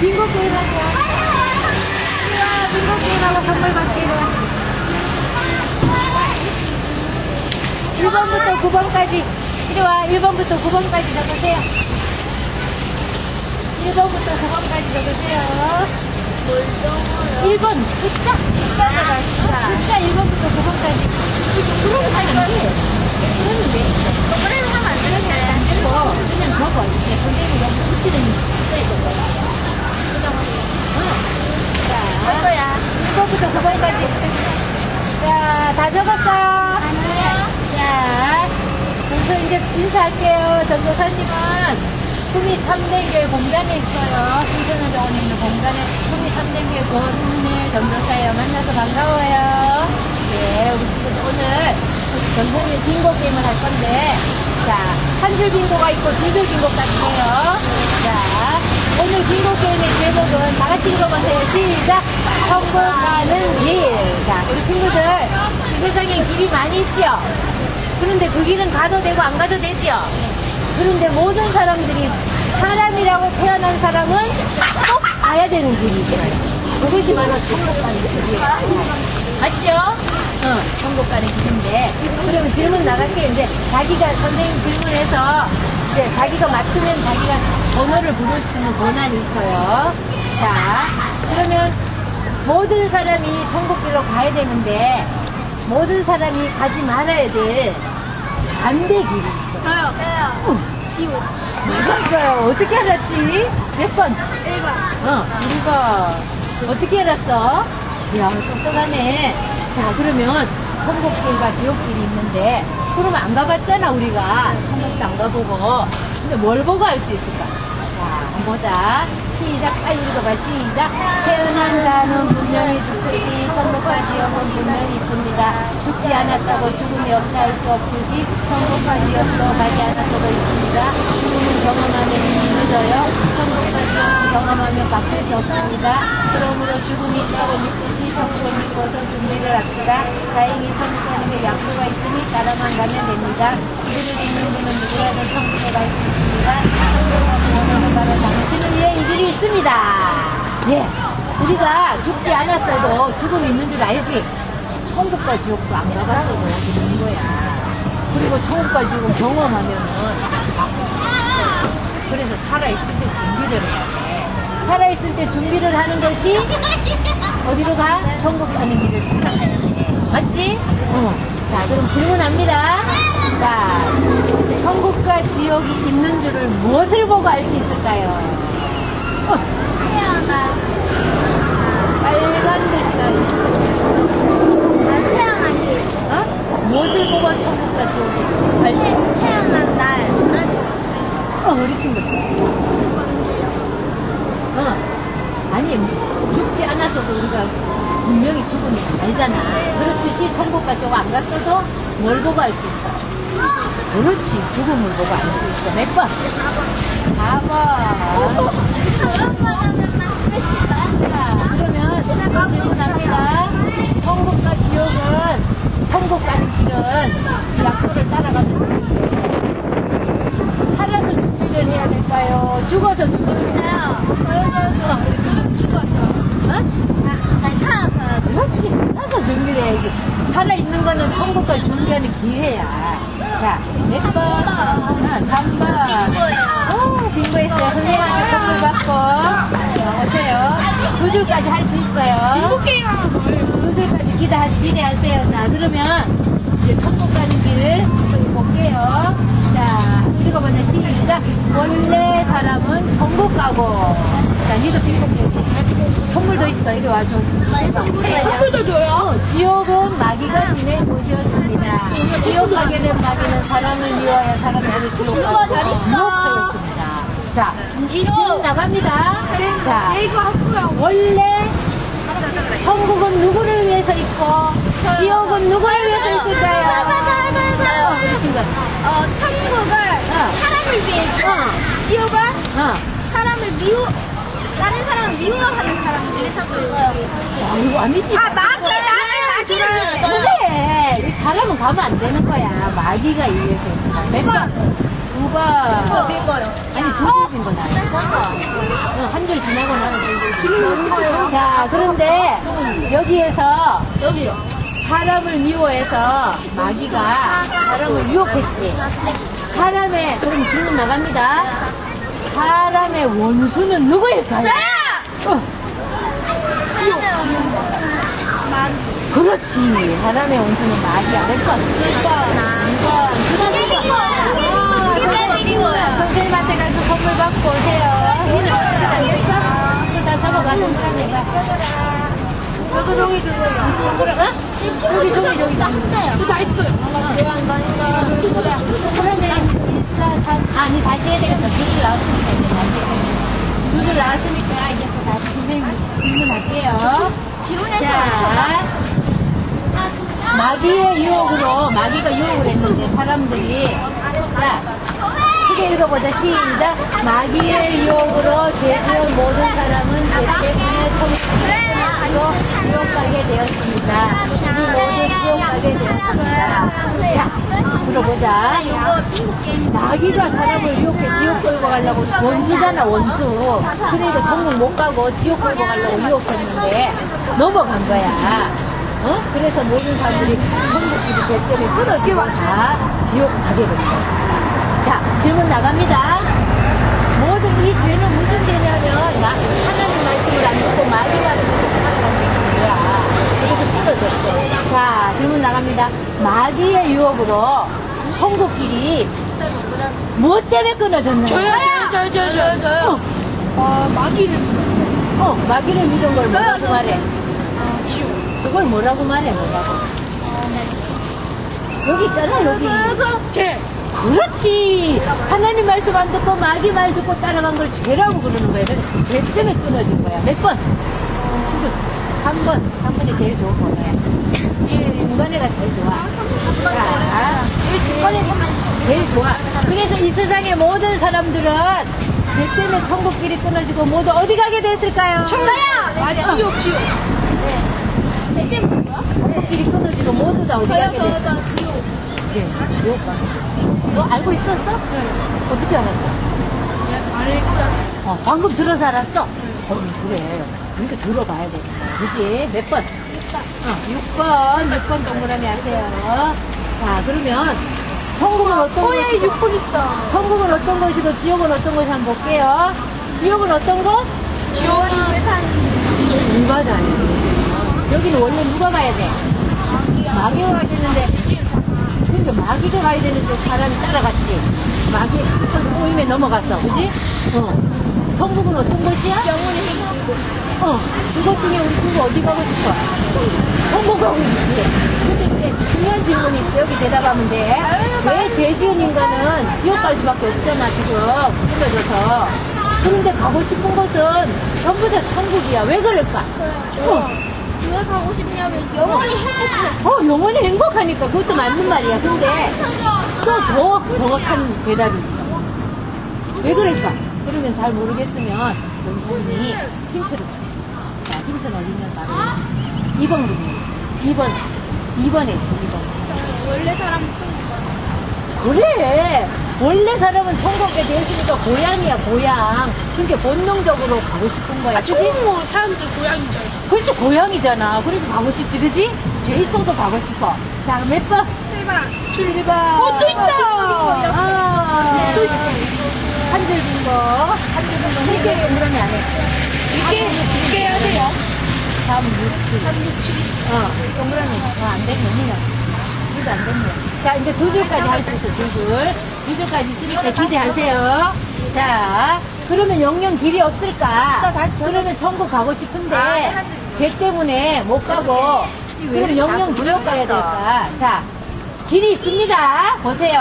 빙고 게임 하자. 우와, 빙고 게임하고 선물 받기로. 1번부터 9번까지. 이리 와, 1번부터 9번까지 적으세요. 1번부터 9번까지 적으세요. 1번, 숫자. 숫자가 숫자. 숫자 1번부터 9번까지. 그러면 안 돼. 그러면 돼. 그래도 하면 안 되는 게안 되고, 그냥 적어. 이렇게 선생님이 여기 붙이는 숫자 있거든. 자, 거야. 1번부터 9번까지. 자, 다 적었어요. 자, 전서 이제 인사할게요. 전도사님은 구미 참대교회 공단에 있어요. 신선으로 있는 공단에 구미 참대교회 권은혜 전도사예요. 만나서 반가워요. 네, 우리 오늘 전도사님 빙고 게임을 할 건데, 자, 한 줄 빙고가 있고 두 줄 빙고까지 해요. 자, 오늘 빙고 게임의 제목은 다 같이 읽어보세요. 시작! 성공하는 길. 자, 우리 친구들, 이 세상에 길이 많이 있지요? 그런데 그 길은 가도 되고 안 가도 되지요? 그런데 모든 사람들이 사람이라고 태어난 사람은 꼭 가야 되는 길이 있어요. 그것이 바로 천국 가는 길이에요. 맞죠? 어, 천국 가는 길인데. 그러면 질문 나갈게요. 이제 자기가 선생님 질문해서 이제 자기가 맞추면 자기가 번호를 부를 수 있는 권한이 있어요. 자, 그러면 모든 사람이 천국길로 가야 되는데 모든 사람이 가지 말아야 될 반대 길이 있어요. 저요. 저요. 지옥. 맞았어요. 어떻게 알았지? 몇 번? 1번. 어, 1번. 어떻게 알았어? 이야, 똑똑하네. 자, 그러면 천국길과 지옥길이 있는데, 그럼 안 가봤잖아, 우리가. 천국도 안 가보고. 근데 뭘 보고 알 수 있을까? 자, 보자. 시작, 빨리 읽어봐. 시작. 태어난 자는 분명히 죽듯이 천국과 지옥은 분명히 있습니다. 죽지 않았다고 죽음이 없다 할 수 없듯이 천국과 지옥도 가지 않았다고 있습니다. 죽음은 경험하면 이미 늦어요. 천국과 지옥은 경험하면 바꿀 수 없습니다. 그러므로 죽음이 있다고 믿듯이 믿고서 준비를 합시다. 다행히 게 약속가 있으니 따라만 가면 됩니다. 이들을 믿는 분은 누구라도 수 있습니다. 원하는 바로 당신을 위해 이 길이 있습니다. 예. 우리가 죽지 않았어도 죽음이 있는 줄 알지? 천국과 지옥도 안 가봤어도 있는 거야. 그리고 천국과 지옥은 경험하면은 그래서 살아있을 때 준비를 해야 돼. 살아있을 때 준비를 하는 것이 어디로 가? 천국 가는 길을 돼. 맞지? 응. 자, 그럼 질문합니다. 자, 천국과 지옥이 있는 줄을 무엇을 보고 알 수 있을까요? 어. 빨간 글씨가 안 갔어도 뭘 보고 알 수 있어? 그렇지. 죽음을 보고 알 수 있어. 몇 번? 4번. 자, 그러면 질문합니다. 천국과 지옥은, 천국 가는 길은 이 약도를 따라가면 살아서 준비를 해야 될까요? 죽어서 준비를 해야 될까요? 어, 우리 지금 죽었어. 어? 난 살았어요. 그렇지. 살아서 준비를 해야지. 살아있는 거는 천국까지 준비하는 기회야. 자, 몇 번? 아, 3번. 오, 빙고 했어요. 선생님한테 선물 받고. 자, 오세요. 두 줄까지 할 수 있어요. 빙고. 두 줄까지 기대, 기대하세요. 자, 그러면 이제 천국 가는 길을 좀 볼게요. 자, 읽어보자. 시작. 원래 사람은 천국 가고. 자, 니도 게임. 선물도 있어. 이리 와줘. 선물도 줘요? 어, 지옥은 마귀가 지낼 곳이었습니다. 지옥 가게 된 마귀는 사람을 미워하여 사람들을 지옥 있어. 유혹하였습니다. 자, 질문 나갑니다. 자. 원래 천국은 누구를 위해서 있고 지옥은 누구를 위해서 있을까요? 어, 친구. 어, 천국은 사람을 위해 있고, 어, 지옥은 어. 사람을 미워, 다른 사람을 미워하는 있어요. 아, 이거 아니지. 아, 마귀, 마귀를. 그래. 이 사람은 가면 안 되는 거야. 마귀가 이 위해서 있는 거야. 몇 번? 두 번. 빈 거요. 아니, 두줄빈 거나. 어, 한줄 시간이 지나고 나면 지금 자, 그런데 여기에서 여기요. 사람을 미워해서 마귀가 사람을 유혹했지. 사람의, 그럼 질문 나갑니다. 사람의 원수는 누구일까요? 어, 그렇지. 사람의 원수는. 몇 번? 2번. 두개 선생님한테 가서 선물 받고 오세요. 이거 알겠어? 이거 다 적어가서 그러니까. 여기 종이 들고 뭐라? 어? 여기 종이 여기 다 있어요. 다 있어요. 그러면 일사, 삼, 아, 니 다시 해야 되겠다. 두줄 나왔으니까 이제 다시 해야 되겠다. 두줄 나왔으니까 이제 또 다시 선생님 질문할게요. 자, 마귀의 유혹으로, 마귀가 유혹을 했는데 사람들이, 자, 크게 읽어보자. 시작. 마귀의 유혹으로 죄지은 모든 사람은 죄 때문에 통 치로 지옥가게 되었습니다. 이 모두 지옥가게 되었습니다. 자, 들어보자. 마귀가 사람을 유혹해 지옥 끌고 가려고 원수잖아 원수 그러니까 천국 못 가고 지옥 끌고 가려고 유혹했는데 넘어간 거야 어? 그래서 모든 사람들이 천국길이 죄 때문에 끊어지고 다 지옥 가게 된 거야 자 질문 나갑니다 모든 이 죄는 무슨 죄냐면 마- 하나님 말씀을 안 듣고 마귀 말을 자 질문 나갑니다 마귀의 유혹으로 천국길이 뭐 때문에 끊어졌나요? 저요, 저요, 저요, 저요, 저요. 아, 마귀를 어, 마귀를 믿은 걸 뭐라고 저요, 말해? 지우. 그걸 뭐라고 말해, 뭐라고? 여기 있잖아, 여기. 제. 그렇지. 하나님 말씀 안 듣고 마귀 말 듣고 따라간 걸 죄라고 그러는 거야. 그래서 죄 때문에 끊어진 거야. 몇 번? 지금 3번. 3번이 제일 좋은 거야. 중간에가 제일 좋아. 자, 중간에 제일 좋아. 그래서 이 세상의 모든 사람들은 죄 때문에 천국길이 끊어지고 모두 어디 가게 됐을까요? 저요! 아, 지옥, 지옥. 제 때문에 뭐야? 천국길이 끊어지고 모두 다 어디 저요, 가게 됐어? 저, 저, 지옥. 그래, 지옥 가. 너 알고 있었어? 어떻게 알았어? 어, 방금 들어서 알았어? 어, 그래. 그러니까 들어봐야 돼. 그지? 몇 번? 어, 6번. 6번 동그라미 하세요. 자, 그러면, 천국은 어떤 어, 예, 것이고, 6분 있다. 천국은 어떤 것이고, 지옥은 어떤 것이 한번 볼게요. 지옥은 어떤 것? 지옥은 왜 타는 누가 다니지? 여기는 원래 누가 가야 돼? 마귀가 가야 되는데, 그러니까 마귀가 가야 되는데 사람이 따라갔지. 마귀 한 꼬임에 넘어갔어. 그지? 어. 천국은 어떤 곳이야? 영혼의 행복이고. 어. 그것 중에 우리 친구 어디 가고 싶어? 천국 가고 싶지. 근데 이제 중요한 질문이 있어. 여기 대답하면 돼. 왜 죄지은 인간은 지옥 갈 수밖에 없잖아, 지금. 끊어져서. 그런데 가고 싶은 곳은 전부 다 천국이야. 왜 그럴까? 어. 왜 가고 싶냐면 영원히 행복해. 어, 영원히 행복하니까 그것도 맞는 말이야. 근데 또 더 정확한 대답이 있어. 왜 그럴까? 그러면 잘 모르겠으면 원사님이 힌트를 줘. 자, 힌트는 어디냐 바로 2번 부분. 2번. 2번에 있어, 2번. 원래 사람 그래. 원래 사람은 천국에 대했으니까 고향이야, 고향. 그러니까 본능적으로 가고 싶은 거야. 그지? 뭐 사람들 고양이죠. 그렇지, 고향이잖아. 그래서 가고 싶지, 그지? 죄 있어도 가고 싶어. 자, 몇 번? 출발. 7번. 어, 또 있다. 아, 또 있어. 한줄 빈 거. 한줄 빈 거. 세개 동그라미 안 해. 이게 이게 돼요. 3, 6, 7. 3, 6, 7. 어, 동그라미. 어, 안 됐네. 이거 안 됐네. 자, 이제 두 줄까지 할 수 있어, 두 줄. 두 줄까지 있으니까 기대하세요. 자, 그러면 영영 길이 없을까? 그러면 천국 가고 싶은데, 아, 줄. 죄 때문에 못 가고, 그럼 영영 지옥 가야 될까? 자, 길이 있습니다. 보세요.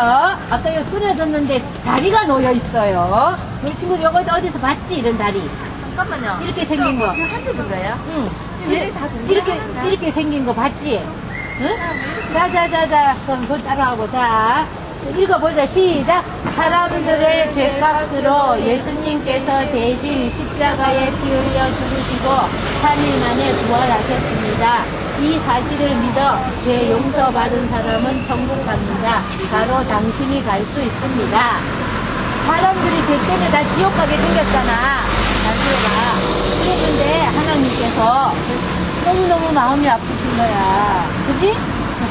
아까 이거 끊어졌는데 다리가 놓여 있어요. 우리 친구 이거 어디서 봤지? 이런 다리. 잠깐만요. 이렇게 생긴 거. 지금 한줄 거예요? 응. 왜다 이렇게, 동그라미 이렇게 생긴 거 봤지? 응? 자, 자, 자, 자. 그럼 그거 따라하고, 자. 읽어보자. 시작. 사람들의 죄값으로 예수님께서 대신 십자가에 피 흘려 죽으시고 3일 만에 부활하셨습니다. 이 사실을 믿어 죄 용서받은 사람은 천국 갑니다. 바로 당신이 갈 수 있습니다. 사람들이 죄 때문에 다 지옥 가게 생겼잖아. 잘 들어봐. 인해서 너무너무 마음이 아프신 거야. 그지?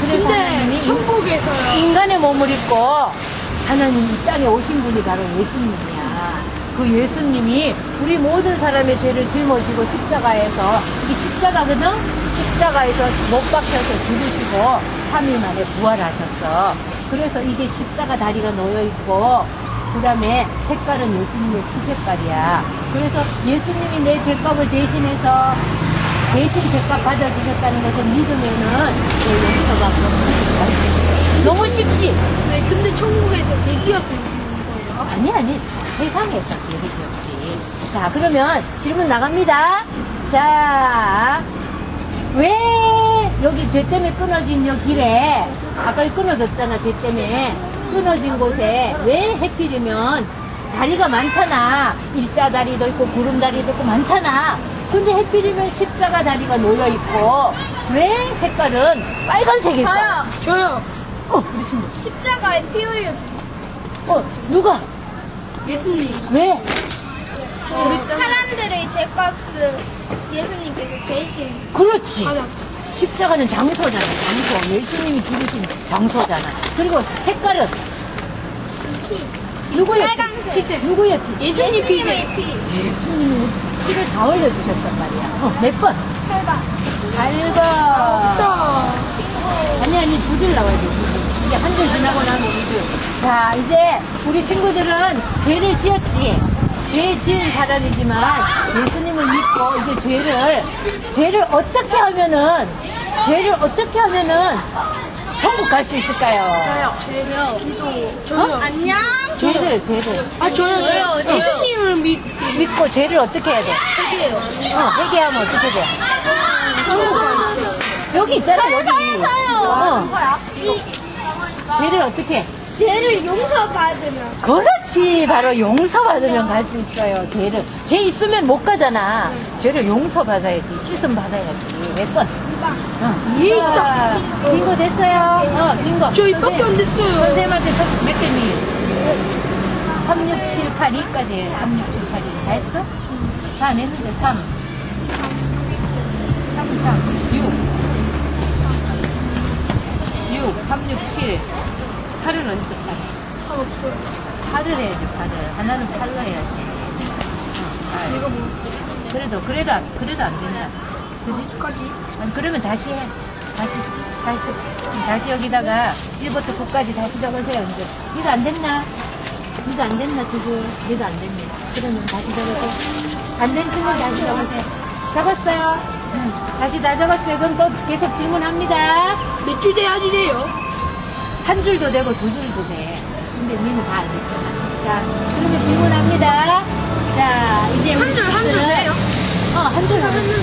그래서 하나님이 천국에서요. 인간의 몸을 입고 하나님 이 땅에 오신 분이 바로 예수님이야. 그 예수님이 우리 모든 사람의 죄를 짊어지고 십자가에서 이게 십자가거든? 십자가에서 못 박혀서 죽으시고 3일 만에 부활하셨어. 그래서 이게 십자가 다리가 놓여 있고 그 다음에 색깔은 예수님의 피 색깔이야. 그래서 예수님이 내 죄값을 대신해서 대신 죄값 받아주셨다는 것을 믿으면은 내 용서받고 갈수 있어. 너무 쉽지? 네, 근데 천국에서 대기업이 있는 거예요. 아니, 아니, 세상에서 제일 지었지. 자, 그러면 질문 나갑니다. 자, 왜 여기 죄 때문에 끊어진 요 길에, 아까 끊어졌잖아, 죄 때문에. 끊어진 곳에 왜 해필이면 다리가 많잖아. 일자 다리도 있고, 구름 다리도 있고, 많잖아. 근데 해필이면 십자가 다리가 놓여있고, 왜 색깔은 빨간색일까? 저요. 저요. 어, 친구. 십자가에 피 흘려 어, 누가? 예수님. 왜? 사람들의 죄값을 예수님께서 대신 그렇지. 십자가는 장소잖아, 장소. 예수님이 죽으신 장소잖아. 그리고 색깔은 누구의 피? 빨강색. 피? 누구의 피? 예수님 피세. 피. 예수님이 피를 다 흘려주셨단 말이야. 어, 몇 번? 8번. 8번. 또. 아니, 아니, 두 줄 나와야 돼, 두 줄. 이제 한 줄 지나고 나면 두 줄. 자, 이제 우리 친구들은 죄를 지었지. 죄 지은 사람이지만 예수님을 믿고 이제 죄를, 죄를 어떻게 하면은, 죄를 어떻게 하면은 천국 갈 수 있을까요? 저요. 기도. 저요. 안녕. 죄를, 죄를. 아, 저요. 저요. 예수님을 믿, 믿고 죄를 어떻게 해야 돼? 믿게요. 어, 회개하면 어떻게 돼? 여기 있잖아, 여기. 어, 죄를 어떻게 해? 죄를 용서받으면. 그렇지. 바로 용서받으면 갈 수 있어요. 죄를. 죄 있으면 못 가잖아. 죄를 용서받아야지. 씻음 받아야지. 몇 번? 자, 빙고 됐어요? 어, 빙고. 저 입밖에 안 됐어요. 선생님한테 선- 몇 개니? 3, 6, 7, 8, 2까지 3, 6, 7, 8, 2. 다 했어? 다 안 했는데 3. 3, 3, 6. 6, 3, 6, 7. 8은 어딨어, 8? 8을 해야지, 8을. 하나는 8로 해야지. 어, 8. 이거 뭐, 그래도, 그래도, 안- 그래도 안 된다. 그지? 어떡하지? 아니, 그러면 다시 해. 다시, 다시. 다시 여기다가 1부터 9까지 다시 적으세요, 이제. 이거 안 됐나? 이거 안 됐나, 두줄 이거 안 됐네. 그러면 다시 적으세요. 안 된 친구 다시 적으세요. 적었어요. 응. 다시 다 적었어요. 그럼 또 계속 질문합니다. 몇줄 돼야지 돼요? 한 줄도 되고 두 줄도 돼. 근데 니는 다 안 됐잖아. 자, 그러면 질문합니다. 자, 이제 우리 한 줄, 한줄 친구들은- 돼요? 어, 한 줄, 한 줄.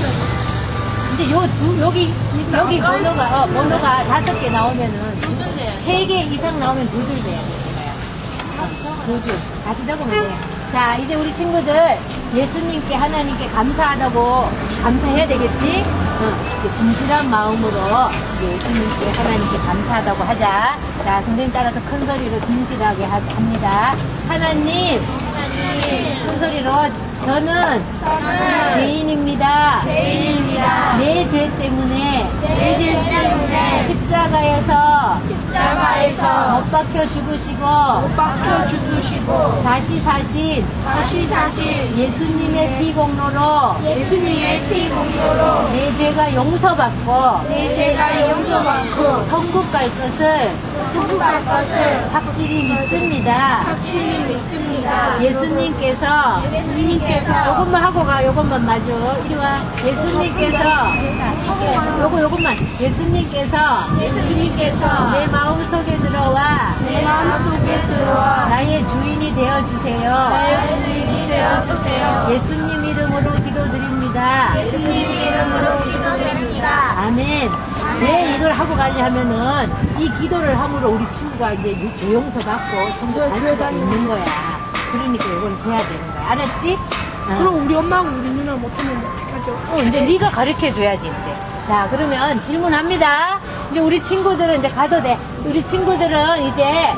근데 요 두, 여기, 여기 번호가, 어, 번호가 다섯 개 나오면은, 세 개 이상 나오면 두 줄 돼야 돼, 어, 두 줄. 다시 적으면 돼. 자, 이제 우리 친구들, 예수님께, 하나님께 감사하다고, 감사해야 되겠지? 어, 진실한 마음으로, 예수님께, 하나님께 감사하다고 하자. 자, 선생님 따라서 큰 소리로 진실하게 하- 합니다. 하나님, 큰 소리로, 저는 죄인입니다. 죄인입니다. 내 죄 때문에 내 죄 때문에 십자가에서 십자가에서 못 박혀 죽으시고 박혀 죽으시고 다시 사신 다시 사실 예수님의 피 공로로 예수님의 피 공로로 내 죄가 용서받고 내 죄가 용서받고 천국 갈 것을 천국 갈 것을 확실히 믿습니다. 확실히 믿습니다. 예수님께서 예수님께서 요것만 하고 가, 요것만 마주. 이리 와. 예수님께서, 요거, 요것만. 예수님께서 예수님께서 내 마음 속에 들어와 내 마음속에 들어와 나의 주인이 되어 주세요. 나의 주인이 되어 주세요. 예수님 이름으로 기도드립니다. 예수님 이름으로 기도드립니다. 아멘. 왜 이걸 하고 가냐 하면은 이 기도를 함으로 우리 친구가 이제 죄 용서 받고 천국 갈 수가 있는 거야. 그러니까 이걸 해야 되는 거야. 알았지? 어. 그럼 우리 엄마하고 우리 누나 못하면 어떡하죠? 어, 이제 네가 가르쳐 줘야지 이제. 자, 그러면 질문합니다. 이제 우리 친구들은 이제 가도 돼. 우리 친구들은 이제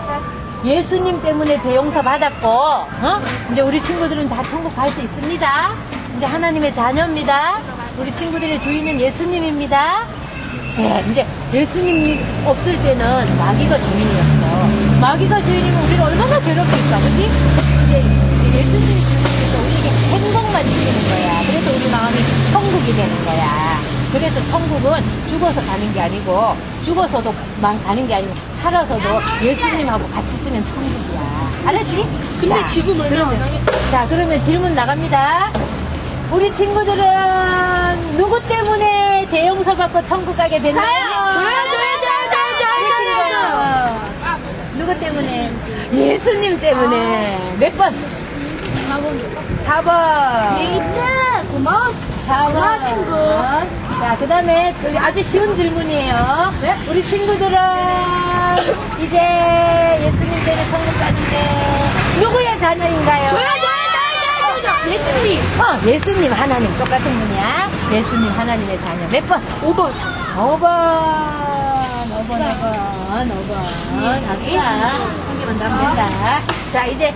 예수님 때문에 죄 용서 받았고, 어? 이제 우리 친구들은 다 천국 갈 수 있습니다. 이제 하나님의 자녀입니다. 우리 친구들의 주인은 예수님입니다. 네, 이제 예수님이 없을 때는 마귀가 주인이었어. 마귀가 주인이면 우리가 얼마나 괴롭힐까, 그지? 이제 예수님이 주인이니까 우리에게 행복만 주시는 거야. 그래서 우리 마음이 천국이 되는 거야. 그래서 천국은 죽어서 가는 게 아니고, 죽어서도 만 가는 게 아니고, 살아서도 예수님하고 같이 있으면 천국이야. 알았지? 근데 자, 지금 얼마 그러면, 안 하겠다. 자, 그러면 질문 나갑니다. 우리 친구들은 누구 때문에 재용서 받고 천국 가게 되나요? 저요! 저요, 저요, 저요, 저요, 저요. 아, 누구 때문에? 예수님 때문에. 몇 번? 4번. 예이트 고마워. 4번. 고마워, 친구. 자, 그 다음에 아주 쉬운 질문이에요. 네? 우리 친구들은 이제 예수님 때문에 천국 가는데 누구의 자녀인가요? 저요, 저요, 저요, 저요. 예수님. 어, 예수님 하나님 똑같은 분이야. 예수님 하나님의 자녀. 몇 번? 5번. 5번. 5번, 5번, 5번. 아싸. 한 개만 남긴다. 자, 이제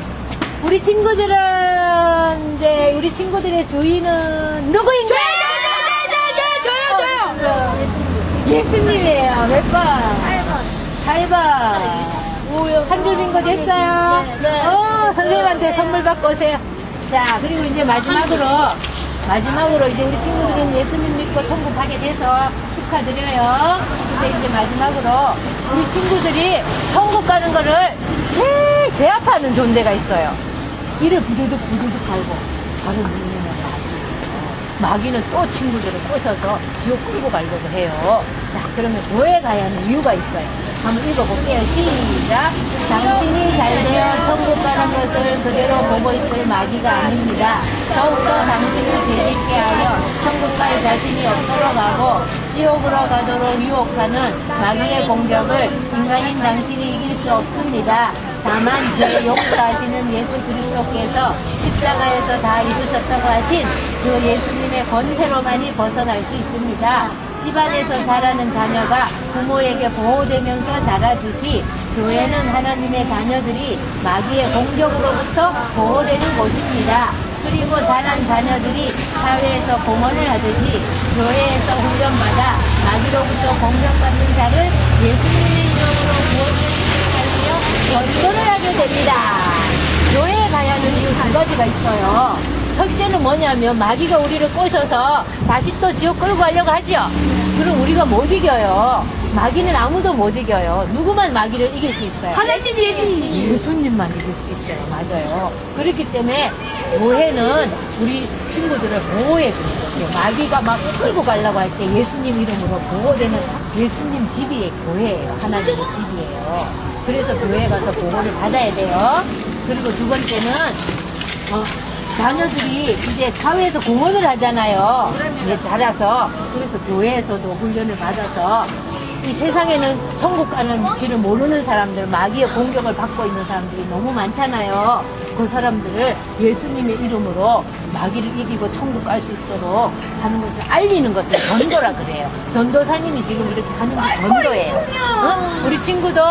우리 친구들은 이제 우리 친구들의 주인은 누구인가요? 예수님이에요. 몇 번? 8번. 8번. 한줄 빈 거 됐어요? 네. 어, 선생님한테 선물 받고 오세요. 자, 그리고 이제 마지막으로, 마지막으로 이제 우리 친구들은 예수님 믿고 천국 가게 돼서 축하드려요. 근데 이제 마지막으로 우리 친구들이 천국 가는 거를 제일 배 아파하는 존재가 있어요. 이를 부두둑 부두둑 갈고 바로 마귀. 마귀는 또 친구들을 꼬셔서 지옥 끌고 가려고 해요. 자, 그러면 교회 가야 하는 이유가 있어요. 한번 읽어볼게요. 시작. 당신이 잘 되어 천국 가는 것을 그대로 보고 있을 마귀가 아닙니다. 더욱더 당신을 죄짓게 하여 천국 갈 자신이 없도록 하고 지옥으로 가도록 유혹하는 마귀의 공격을 인간인 당신이 이길 수 없습니다. 다만 죄 용서하시는 예수 그리스도께서 십자가에서 다 이루셨다고 하신 그 예수님의 권세로만이 벗어날 수 있습니다. 집안에서 자라는 자녀가 부모에게 보호되면서 자라듯이 교회는 하나님의 자녀들이 마귀의 공격으로부터 보호되는 곳입니다. 그리고 자란 자녀들이 사회에서 공헌을 하듯이 교회에서 훈련받아 마귀로부터 공격받는 자를 예수님의 이름으로 구원을 전도를 하게 됩니다. 교회에 가야 하는 이유 두 가지가 있어요. 첫째는 뭐냐면 마귀가 우리를 꼬셔서 다시 또 지옥 끌고 가려고 하죠. 그럼 우리가 못 이겨요. 마귀는 아무도 못 이겨요. 누구만 마귀를 이길 수 있어요. 하나님 예수님. 예수님만 이길 수 있어요. 맞아요. 그렇기 때문에 교회는 우리 친구들을 보호해 주는 것이에요. 마귀가 막 끌고 가려고 할 때 예수님 이름으로 보호되는 예수님 집이 교회예요. 하나님의 집이에요. 그래서 교회 가서 보호를 받아야 돼요. 그리고 두 번째는 어, 자녀들이 이제 사회에서 공헌을 하잖아요. 이제 자라서 그래서 교회에서도 훈련을 받아서 이 세상에는 천국 가는 길을 모르는 사람들, 마귀의 공격을 받고 있는 사람들이 너무 많잖아요. 그 사람들을 예수님의 이름으로 마귀를 이기고 천국 갈 수 있도록 하는 것을 알리는 것을 전도라 그래요. 전도사님이 지금 이렇게 하는 게 전도예요. 어? 우리 친구도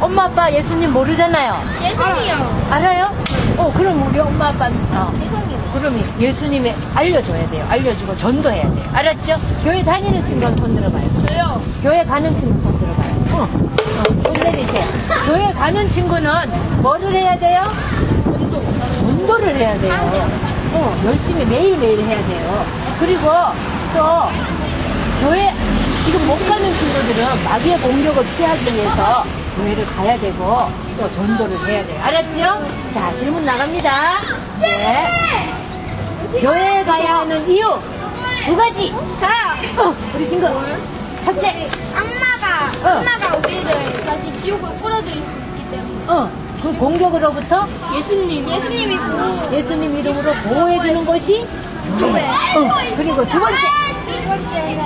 엄마 아빠 예수님 모르잖아요. 예수님이요. 알아요? 어, 그럼 우리 엄마 아빠는, 어, 그러면 예수님이 알려줘야 돼요. 알려주고 전도해야 돼요. 알았죠? 교회 다니는 친구는 손 들어봐요. 저요. 교회 가는 친구 손 들어봐요. 어, 어, 손 내리세요. 교회 가는 친구는 뭐를 해야 돼요? 운동. 운동을 해야 돼요. 어, 열심히 매일매일 해야 돼요. 그리고 또 교회 지금 못 가는 친구들은 마귀의 공격을 피하기 위해서 교회를 가야 되고 또 전도를 해야 돼요. 알았죠? 자, 질문 나갑니다. 네. 교회에 가야 하는 이유 두 가지. 저요. 어, 우리 친구. 첫째, 악마가, 어. 악마가 우리를 다시 지옥으로 끌어들일 수 있기 때문에. 어, 그 공격으로부터 예수님. 예수님이 보호. 예수님 이름으로 보호해 주는 것이 교회. 어, 그리고 두 번째. 두 번째는.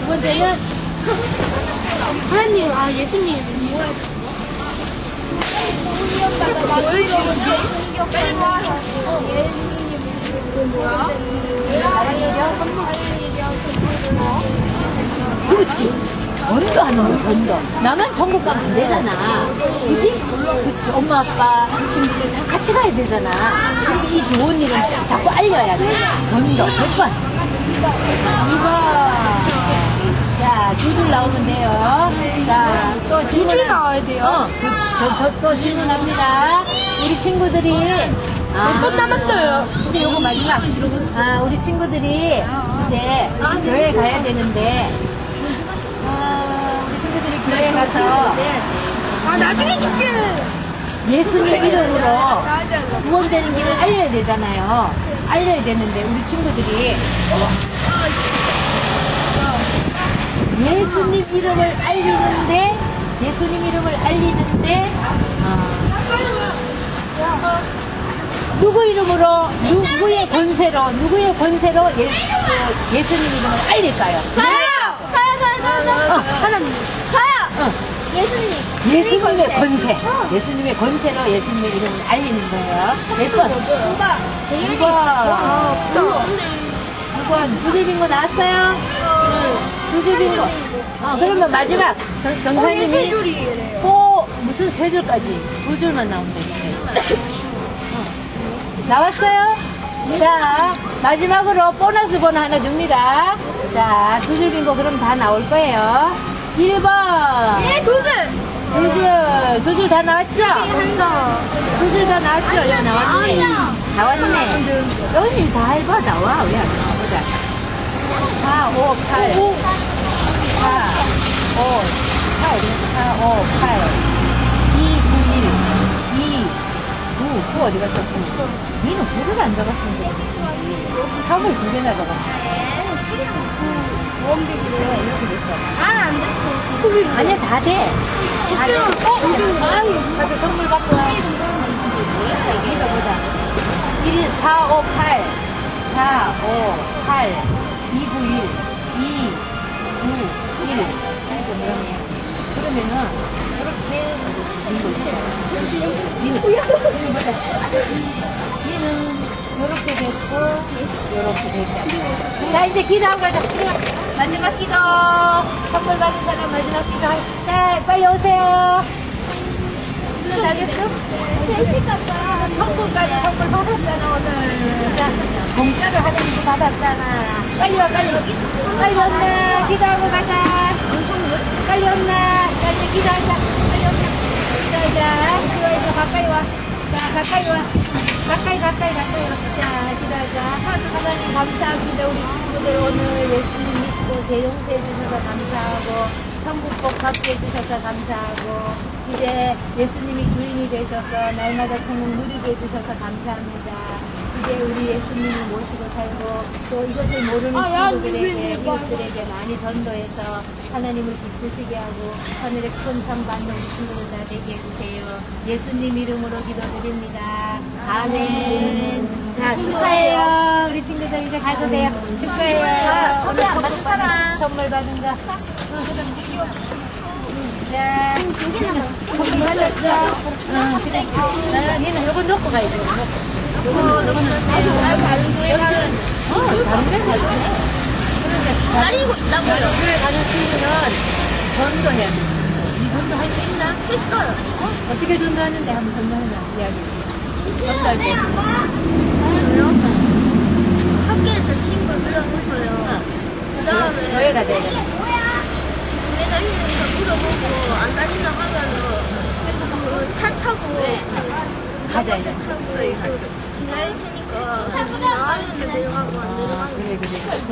두 번째는 하나님, 아, 예수님. 그 뭐야? 그렇지. 전도하는 거 전도. 나만 천국 가면 안 되잖아. 그지? 그렇지. 엄마, 아빠, 친구들 다 같이 가야 되잖아. 그리고 이 좋은 일은 자꾸 알려 알려야 돼. 전도. 몇 번? 2번. 자, 두 줄 나오면 돼요. 자, 또 질문. 줄 나와야 돼요? 어, 그, 저, 저, 또 질문합니다. 우리 친구들이. 몇번 남았어요? 이제 요거 마지막. 아, 우리 친구들이 이제 교회 가야 되는데, 아, 우리 친구들이 교회 가서 아, 나중에 줄게. 예수님 이름으로 구원되는 길을 알려야 되잖아요. 알려야 되는데 우리 친구들이 예수님 이름을 알리는데 예수님 이름을 알리는데 어, 누구 이름으로 누구의 권세로 누구의 권세로 예, 그 예수님 이름을 알릴까요? 저요! 저요, 저요, 저요. 어, 하나님. 저요! 어. 예수님. 예수님의 권세, 예수님의 권세로 예수님 이름을 알리는 거예요. 몇 번? 누가? 재윤이. 누가? 와, 진짜. 9번 두줄 빙고 나왔어요? 두줄 빙고. 어, 그러면 마지막 정, 어, 정사님이 줄이래요. 또 무슨 세 줄까지 두 줄만 나오면 되겠네. 어. 나왔어요? 자, 마지막으로 보너스 번호 하나 줍니다. 자, 두줄 빙고 그럼 다 나올 거예요. 1번. 예, 두 줄. 두 줄, 두 줄 다 나왔죠? 한다. 두줄 다 나왔죠? 여기 나왔네. 나왔네. 여기 다 해봐, 나와. 왜 안 나와? 보자. 4, 5, 8. 4, 5, 8. 4, 5, 8. 9. 9 어디 갔어? 9. 니는 9를 안 적었으면 되겠지. 3을 두 개나 적었네. 원비기로 이렇게 됐어. 난안 됐어. 아니야, 다 돼. 다 돼. 어? 가서 선물 받고 와. 읽어보자. 1, 4, 5, 8. 4, 5, 8. 2, 9, 1. 2, 9, 1. 이거 그러네. 그러면은, 이렇게. 니는, 요렇게 됐고, 요렇게 됐잖아. 자, 이제 기도하고 가자. 마지막 기도. 선물 받은 사람 마지막 기도. 할- 자, 빨리 오세요. 잘했어? 갔다. 천국까지 선물 받았잖아, 오늘. 자, 공짜로 하나님께 받았잖아. 빨리 와, 빨리. 빨리 온나. 기도하고 가자. 빨리 온나. 자, 이제 기도하자. 온나. 기도하자. 기도해서 가까이 와. 자, 가까이 와. 가까이, 가까이, 가까이 와. 자, 기도하자. 하나님 감사합니다. 우리 친구들 오늘 예수님 믿고 제 용서해 주셔서 감사하고, 천국 복 받게 해주셔서 감사하고, 이제 예수님이 주인이 되셔서 날마다 천국 누리게 해주셔서 감사합니다. 이제 우리 예수님을 모시고 살고 또 이것을 모르는 아, 야, 친구들에게. 이웃들에게 많이 전도해서 하나님을 기쁘시게 하고 하늘의 큰 상 받는 우리 친구들 다 되게 해주세요. 예수님 이름으로 기도드립니다. 아멘. 자 축하해요. 우리 친구들 이제 가도 돼요. 축하해요. 선물 안 받은 사람. 선물 받은 거. 자, 두 개나 먹어. 선물 받았어. 응, 그래. 자, 니는 요거 놓고 가야지. 놓고. 아. 어, 다니고 있다고요. 교회 가는 친구는 전도해야 돼. 니 전도할 수 있나? 했어요. 어? 어떻게 전도하는데 한번 전도해봐. 이야기. 전도할 때. 학교에서 친구 불러놓고요. 그 다음에 교회 가야 돼. 교회 다니면서 물어보고 안 다닌다 하면은 그차 타고 가자, 이제. 탔어요. 아,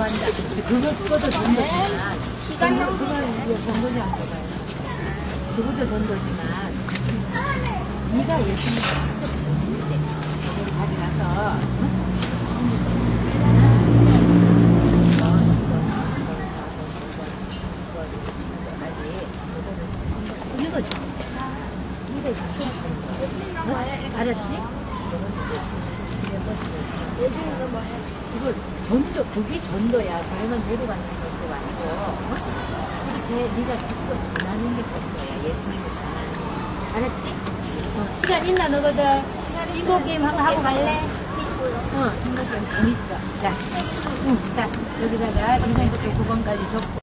한다. 그것도 전도지만. 시간형 그건 전도지 안 돼봐요. 그것도 전도지만. 네가 직접 전도인데. 거기. 읽어줘. 알았지? 요즘은 뭐해? 그걸 전도, 그게 전도야. 교회만 데려가는 게 전도가 아니고. 어? 이렇게 네가 직접 전하는 게 전도야. 예수님을 전하는 게. 알았지? 어, 시간 있나 너거든? 빙고 게임 한번 하고 갈래? 어, 빙고 게임 재밌어. 자, 응, 자, 여기다가 1번부터 9번까지 적고.